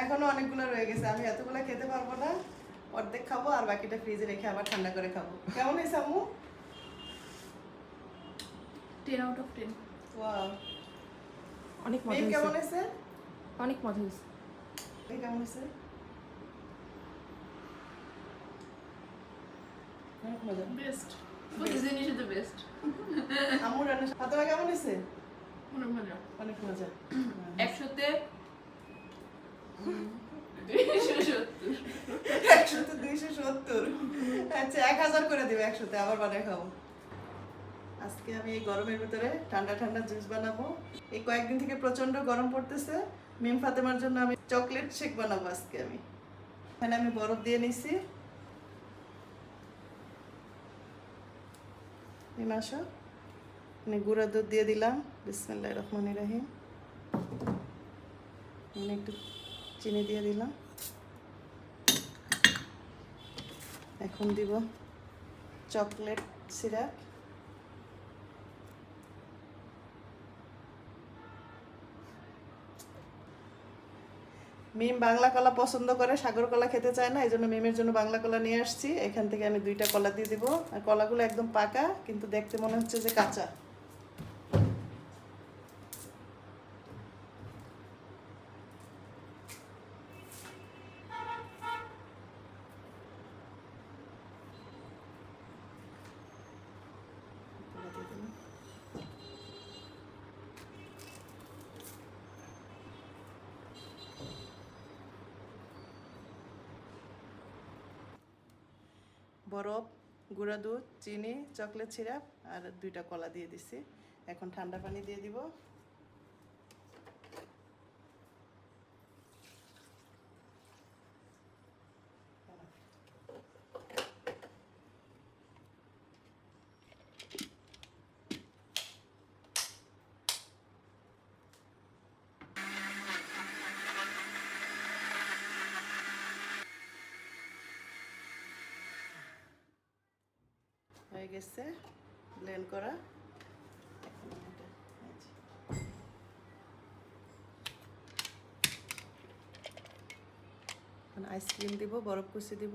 এখনও অনেকগুলো রয়ে গেছে। আমি এতগুলো খেতে পারব না। অর্ধেক খাব আর বাকিটা ফ্রিজে রেখে আবার ঠান্ডা করে খাব। কেমন হয়েছে আম্মু? Ten out of ten wow অনেক মজা কেমন হয়েছে? অনেক মজা হয়েছে। কেমন হয়েছে? অনেক মজা। বেস্ট আম্মু রান্না ফাতেমা কেমন হয়েছে? অনেক মজা। অনেক মজা। সত্তর একশোতে দুইশো সত্তর। আচ্ছা এক হাজার করে দিবে একশোতে, আবার বানায় খাব। আজকে আমি এই গরমের ভিতরে ঠান্ডা ঠান্ডা জুস বানাবো। এই কয়েকদিন থেকে প্রচণ্ড গরম পড়তেছে। মিম ফাতেমার জন্য আমি চকলেট শেক বানাবো আজকে আমি। এখানে আমি বরফ দিয়ে নিছি। মিম আসো মানে গুঁড়া দুধ দিয়ে দিলাম। বিসমিল্লাহ রহমান রাহিম। এখানে একটু চিনি দিয়ে দিলাম। এখন দিব চকলেট সিরাপ। মিম বাংলা কলা পছন্দ করে, সাগর কলা খেতে চায় না এই জন্য মিমের জন্য বাংলা কলা নিয়ে আসছি। এখান থেকে আমি দুইটা কলা দিয়ে দিব। আর কলাগুলো একদম পাকা, কিন্তু দেখতে মনে হচ্ছে যে কাঁচা কলা দিয়ে দিলাম। বরফ, গুঁড়া দুধ, চিনি, চকলেট সিরাপ আর দুইটা কলা দিয়ে দিছি। এখন ঠান্ডা পানি দিয়ে দিব। হয়ে গেছে ব্লেন্ড করা। আইসক্রিম দিব বরফ কুচি দিব।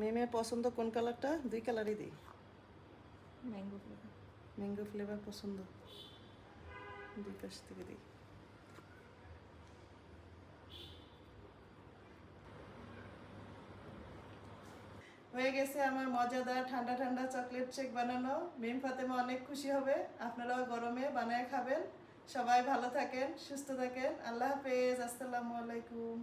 মেমের পছন্দ কোন কালারটা? দুই কালারই দিই। ম্যাঙ্গো ফ্লেভার ম্যাঙ্গো ফ্লেভার পছন্দ। দুই পাশ থেকে দিই। হয়ে গেছে আমার মজাদার ঠান্ডা ঠান্ডা চকলেট শেক বানানো। মিম ফাতেমা অনেক খুশি হবে। আপনারাও গরমে বানায় খাবেন। সবাই ভালো থাকেন সুস্থ থাকেন। আল্লাহ হাফেজ। আসসালামু আলাইকুম।